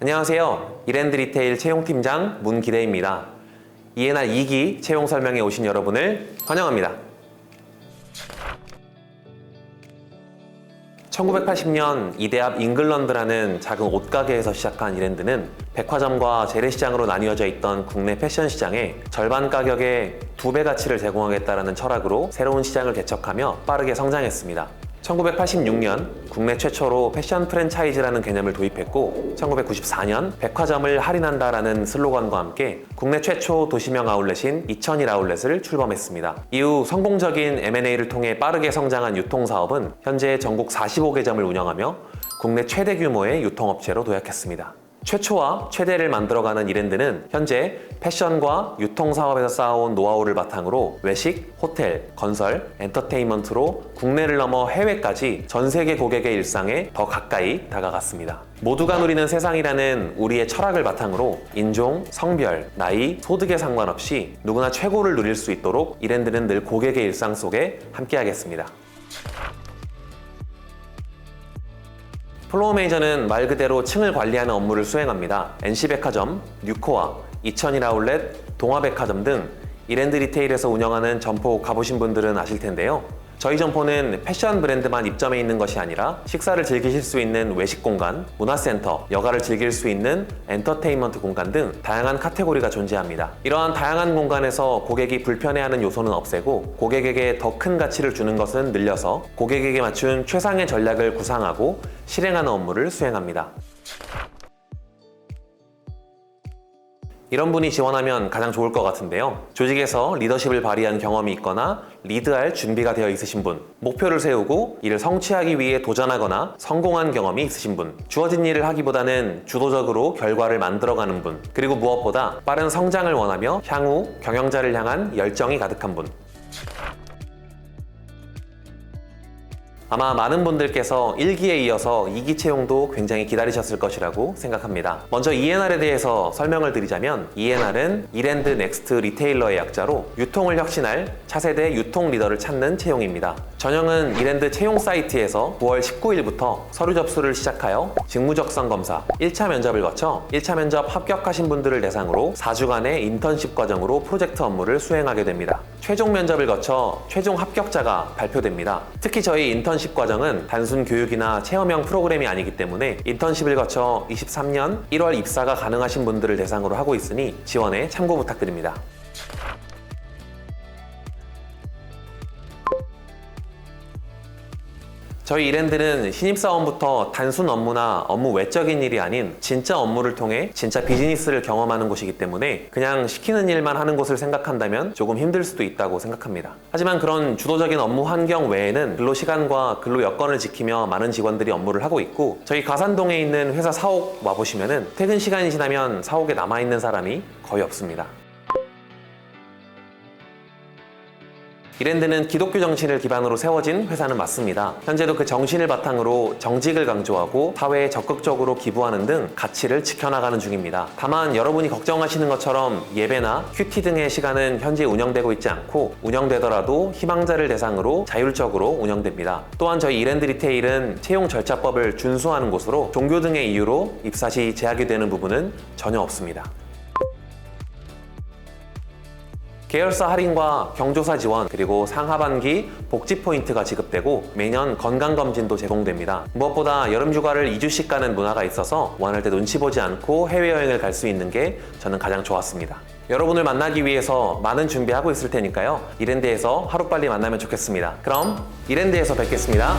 안녕하세요. 이랜드 리테일 채용팀장 문기대입니다. 이해날 2기 채용 설명에 오신 여러분을 환영합니다. 1980년 이대 앞 잉글런드라는 작은 옷가게에서 시작한 이랜드는 백화점과 재래시장으로 나뉘어져 있던 국내 패션 시장에 절반 가격에 두 배 가치를 제공하겠다라는 철학으로 새로운 시장을 개척하며 빠르게 성장했습니다. 1986년 국내 최초로 패션 프랜차이즈라는 개념을 도입했고 1994년 백화점을 할인한다라는 슬로건과 함께 국내 최초 도시명 아울렛인 이천일 아울렛을 출범했습니다. 이후 성공적인 M&A를 통해 빠르게 성장한 유통사업은 현재 전국 45개점을 운영하며 국내 최대 규모의 유통업체로 도약했습니다. 최초와 최대를 만들어가는 이랜드는 현재 패션과 유통사업에서 쌓아온 노하우를 바탕으로 외식, 호텔, 건설, 엔터테인먼트로 국내를 넘어 해외까지 전 세계 고객의 일상에 더 가까이 다가갔습니다. 모두가 누리는 세상이라는 우리의 철학을 바탕으로 인종, 성별, 나이, 소득에 상관없이 누구나 최고를 누릴 수 있도록 이랜드는 늘 고객의 일상 속에 함께하겠습니다. 플로어 매니저는 말 그대로 층을 관리하는 업무를 수행합니다. NC백화점, 뉴코아, 이천일 아울렛, 동아백화점 등 이랜드 리테일에서 운영하는 점포 가보신 분들은 아실 텐데요. 저희 점포는 패션 브랜드만 입점해 있는 것이 아니라 식사를 즐기실 수 있는 외식 공간, 문화센터, 여가를 즐길 수 있는 엔터테인먼트 공간 등 다양한 카테고리가 존재합니다. 이러한 다양한 공간에서 고객이 불편해하는 요소는 없애고 고객에게 더 큰 가치를 주는 것은 늘려서 고객에게 맞춘 최상의 전략을 구상하고 실행하는 업무를 수행합니다. 이런 분이 지원하면 가장 좋을 것 같은데요. 조직에서 리더십을 발휘한 경험이 있거나 리드할 준비가 되어 있으신 분, 목표를 세우고 이를 성취하기 위해 도전하거나 성공한 경험이 있으신 분, 주어진 일을 하기보다는 주도적으로 결과를 만들어가는 분, 그리고 무엇보다 빠른 성장을 원하며 향후 경영자를 향한 열정이 가득한 분. 아마 많은 분들께서 1기에 이어서 2기 채용도 굉장히 기다리셨을 것이라고 생각합니다. 먼저 ENR에 대해서 설명을 드리자면 ENR은 이랜드 넥스트 리테일러의 약자로 유통을 혁신할 차세대 유통 리더를 찾는 채용입니다. 전형은 이랜드 채용 사이트에서 9월 19일부터 서류 접수를 시작하여 직무적성 검사, 1차 면접을 거쳐 1차 면접 합격하신 분들을 대상으로 4주간의 인턴십 과정으로 프로젝트 업무를 수행하게 됩니다. 최종 면접을 거쳐 최종 합격자가 발표됩니다. 특히 저희 인턴십 과정은 단순 교육이나 체험형 프로그램이 아니기 때문에 인턴십을 거쳐 23년 1월 입사가 가능하신 분들을 대상으로 하고 있으니 지원에 참고 부탁드립니다. 저희 이랜드는 신입사원부터 단순 업무나 업무 외적인 일이 아닌 진짜 업무를 통해 진짜 비즈니스를 경험하는 곳이기 때문에 그냥 시키는 일만 하는 곳을 생각한다면 조금 힘들 수도 있다고 생각합니다. 하지만 그런 주도적인 업무 환경 외에는 근로 시간과 근로 여건을 지키며 많은 직원들이 업무를 하고 있고 저희 가산동에 있는 회사 사옥 와보시면은 퇴근 시간이 지나면 사옥에 남아있는 사람이 거의 없습니다. 이랜드는 기독교 정신을 기반으로 세워진 회사는 맞습니다. 현재도 그 정신을 바탕으로 정직을 강조하고 사회에 적극적으로 기부하는 등 가치를 지켜나가는 중입니다. 다만 여러분이 걱정하시는 것처럼 예배나 큐티 등의 시간은 현재 운영되고 있지 않고 운영되더라도 희망자를 대상으로 자율적으로 운영됩니다. 또한 저희 이랜드 리테일은 채용 절차법을 준수하는 곳으로 종교 등의 이유로 입사 시 제약이 되는 부분은 전혀 없습니다. 계열사 할인과 경조사 지원 그리고 상하반기 복지 포인트가 지급되고 매년 건강검진도 제공됩니다. 무엇보다 여름 휴가를 2주씩 가는 문화가 있어서 원할 때 눈치 보지 않고 해외여행을 갈 수 있는 게 저는 가장 좋았습니다. 여러분을 만나기 위해서 많은 준비하고 있을 테니까요. 이랜드에서 하루빨리 만나면 좋겠습니다. 그럼 이랜드에서 뵙겠습니다.